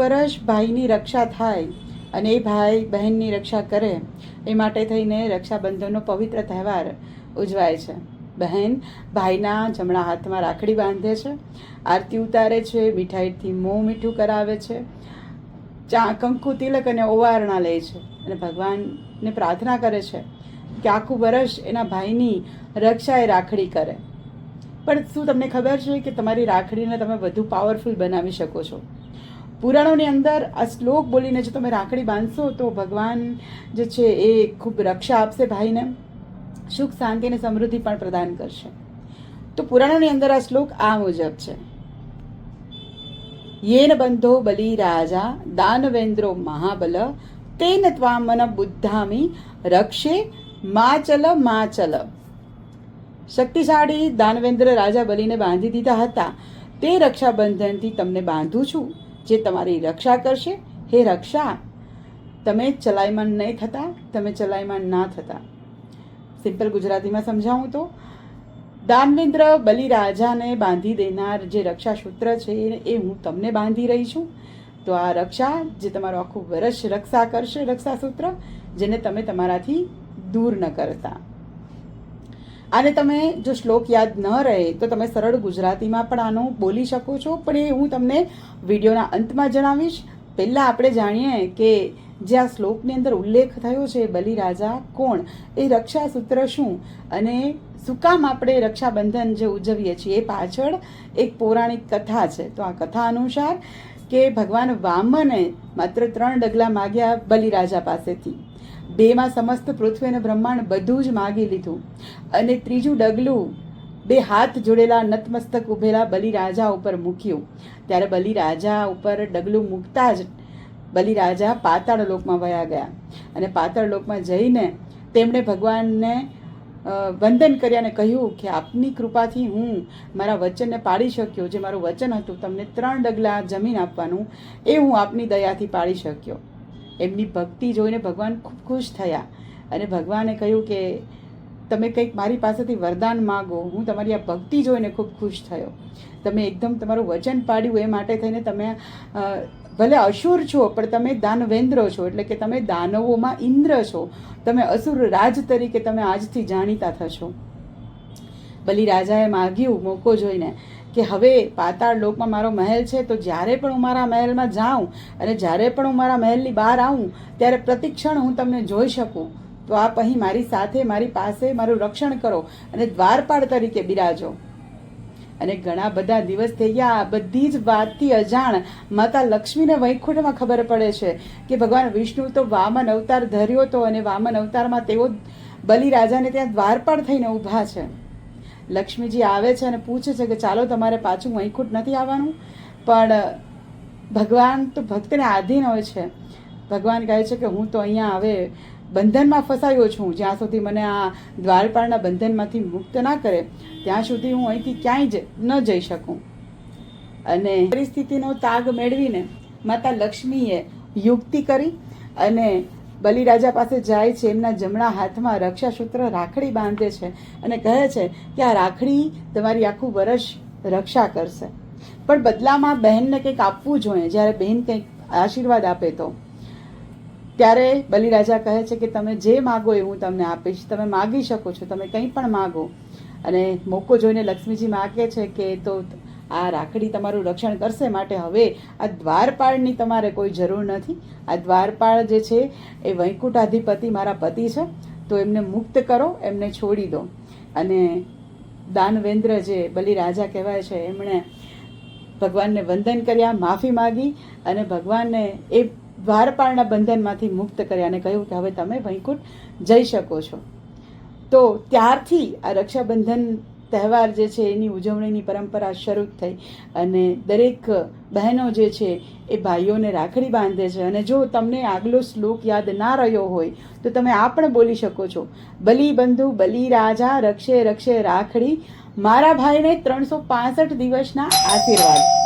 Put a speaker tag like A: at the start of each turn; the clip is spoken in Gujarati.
A: વર્ષ ભાઈની રક્ષા થાય અને એ ભાઈ બહેનની રક્ષા કરે, એ માટે થઈને રક્ષાબંધનનો પવિત્ર તહેવાર ઉજવાય છે. બહેન ભાઈના જમણા હાથમાં રાખડી બાંધે છે, આરતી ઉતારે છે, મીઠાઈથી મોં મીઠું કરાવે છે, ચા, કંકુ, તિલક અને ઓવારણા લે છે અને ભગવાનને પ્રાર્થના કરે છે કે આખું વર્ષ એના ભાઈની રક્ષા એ રાખડી કરે. પણ શું તમને ખબર છે કે તમારી રાખડીને તમે વધુ પાવરફુલ બનાવી શકો છો? પુરાણોની અંદર આ શ્લોક બોલીને જો તમે રાખડી બાંધશો તો ભગવાન જે છે એ ખૂબ રક્ષા આપશે ભાઈને, સુખ શાંતિ અને સમૃદ્ધિ પણ પ્રદાન કરશે. તો પુરાણોની અંદર આ શ્લોક આ મુજબ છે. યેન બંધો બલી રાજા, દાનવેન્દ્રો મહાબલ, તેન ત્વામન બુદ્ધામી, રક્ષે માચલ માચલ. શક્તિશાળી દાનવેન્દ્ર રાજા બલીને બાંધી દીધા હતા. તે રક્ષાબંધનથી તમને બાંધું છું. જે તમારી રક્ષા કરશે, હે રક્ષા, તમે ચલાયમાન નહીં થતા, તમે ચલાયમાન ના થતા. સિમ્પલ ગુજરાતીમાં સમજાવું તો, દાનવેન્દ્ર બલિરાજાને બાંધી દેનાર જે રક્ષા સૂત્ર છે એ હું તમને બાંધી રહી છું. તો આ રક્ષા જે તમારું આખું વર્ષ રક્ષા કરશે રક્ષા સૂત્ર જેને તમે તમારાથી દૂર ન કરતા. આને તમે જો શ્લોક યાદ ન રહે, તો તમે સરળ ગુજરાતીમાં પણ આનું બોલી શકો છો. પણ એ હું તમને વિડીયોના અંતમાં જણાવીશ. પહેલાં આપણે જાણીએ કે જે આ શ્લોકની અંદર ઉલ્લેખ થયો છે, બલિરાજા કોણ? એ રક્ષા સૂત્ર શું? અને શું કામ આપણે રક્ષાબંધન જે ઉજવીએ છીએ, એ પાછળ એક પૌરાણિક કથા છે. તો આ કથા અનુસાર કે ભગવાન વામને માત્ર ત્રણ ડગલા માગ્યા બલિરાજા પાસેથી. બેમાં સમસ્ત પૃથ્વી અને બ્રહ્માંડ બધું જ માગી લીધું. અને ત્રીજું ડગલું, બે હાથ જોડેલા નતમસ્તક ઉભેલા બલિરાજા ઉપર મૂક્યું. ત્યારે બલિરાજા ઉપર ડગલું મૂકતા જ બલિરાજા પાતાળ લોકમાં વયા ગયા. અને પાતાળ લોકમાં જઈને તેમણે ભગવાનને વંદન કર્યા અને કહ્યું કે આપની કૃપાથી હું મારા વચનને પાડી શક્યો, જે મારું વચન હતું, તમને ત્રણ ડગલા જમીન આપવાનું, એ હું આપની દયાથી પાડી શક્યો. એમની ભક્તિ જોઈને ભગવાન ખૂબ ખુશ થયા અને ભગવાને કહ્યું કે, તમે કંઈક મારી પાસેથી વરદાન માગો. હું તમારી આ ભક્તિ જોઈને ખૂબ ખુશ થયો. તમે એકદમ તમારું વચન પાડ્યું એ માટે થઈને તમે ભલે અસુર છો, પણ તમે દાનવેન્દ્ર છો. એટલે કે તમે દાનવોમાં ઇન્દ્ર છો. તમે અસુર રાજ તરીકે તમે આજથી જાણીતા થશો. બલિરાજાએ માગ્યું મોકો જોઈને કે હવે પાતાળ લોકમાં મારો મહેલ છે, તો જ્યારે પણ હું મારા મહેલમાં જાઉં અને જ્યારે પણ હું મારા મહેલની બહાર આવું, ત્યારે પ્રતિક્ષણ હું તમને જોઈ શકું. તો આપ અહીં મારી સાથે, મારી પાસે મારું રક્ષણ કરો અને દ્વારપાળ તરીકે બિરાજો. અને ઘણા બધા દિવસ થઈ ગયા, આ બધી જ વાતથી અજાણ માતા લક્ષ્મીને વૈકુંઠમાં ખબર પડે છે કે ભગવાન વિષ્ણુ તો વામન અવતાર ધર્યો હતો અને વામન અવતારમાં તેઓ બલિરાજાને ત્યાં દ્વારપાળ થઈને ઊભા છે. લક્ષ્મીજી આવે છે અને પૂછે છે કે ચાલો તમારે પાછું વૈકુંઠ નથી આવવાનું, પણ ભગવાન તો ભક્તને આધીન હોય છે. ભગવાન કહે છે કે હું તો અહીંયા હવે બંધનમાં ફસાયો છું, જ્યાં સુધી મને આ દ્વારપાળના બંધનમાંથી મુક્ત ના કરે, ત્યાં સુધી હું અહીંથી ક્યાંય જ ન જઈ શકું. અને પરિસ્થિતિનો તાગ મેળવીને માતા લક્ષ્મીએ યુક્તિ કરી અને બલિરાજા પાસે જાય છે, એમના જમણા હાથમાં રક્ષાસૂત્ર રાખડી બાંધે છે અને કહે છે કે આ રાખડી તમારી આખું વર્ષ રક્ષા કરશે. પણ બદલામાં બહેનને કંઈક આપવું જોઈએ, જ્યારે બહેન કંઈક આશીર્વાદ આપે તો. ત્યારે બલિરાજા કહે છે કે તમે જે માગો એ હું તમને આપીશ. તમે માગી શકો છો, તમે કંઈ પણ માગો. અને મોકો જોઈને લક્ષ્મીજી માગે છે કે તો આ રાખડી તમારું રક્ષણ કરશે માટે હવે આ દ્વારપાળની તમારે કોઈ જરૂર નથી. આ દ્વારપાળ જે છે, એ વૈકુંઠાધિપતિ મારા પતિ છે, તો એમને મુક્ત કરો, એમને છોડી દો. અને દાનવેન્દ્ર જે બલિરાજા કહેવાય છે, એમણે ભગવાનને વંદન કર્યા, માફી માગી અને ભગવાનને એ દ્વારપાળના બંધનમાંથી મુક્ત કર્યા અને કહ્યું કે હવે તમે વૈકુંઠ જઈ શકો છો. તો ત્યારથી આ રક્ષાબંધન તહેવાર જે છે, એની ઉજવણીની પરંપરા શરૂ થઈ. અને દરેક બહેનો જે છે, એ ભાઈઓને રાખડી બાંધે છે. અને જો તમને આગલો શ્લોક યાદ ના રહ્યો હોય, તો તમે આ પણ બોલી શકો છો. બલી બંધુ, બલી રાજા, રક્ષે રક્ષે રાખડી. મારા ભાઈને ત્રણસો પાસઠ દિવસના આશીર્વાદ.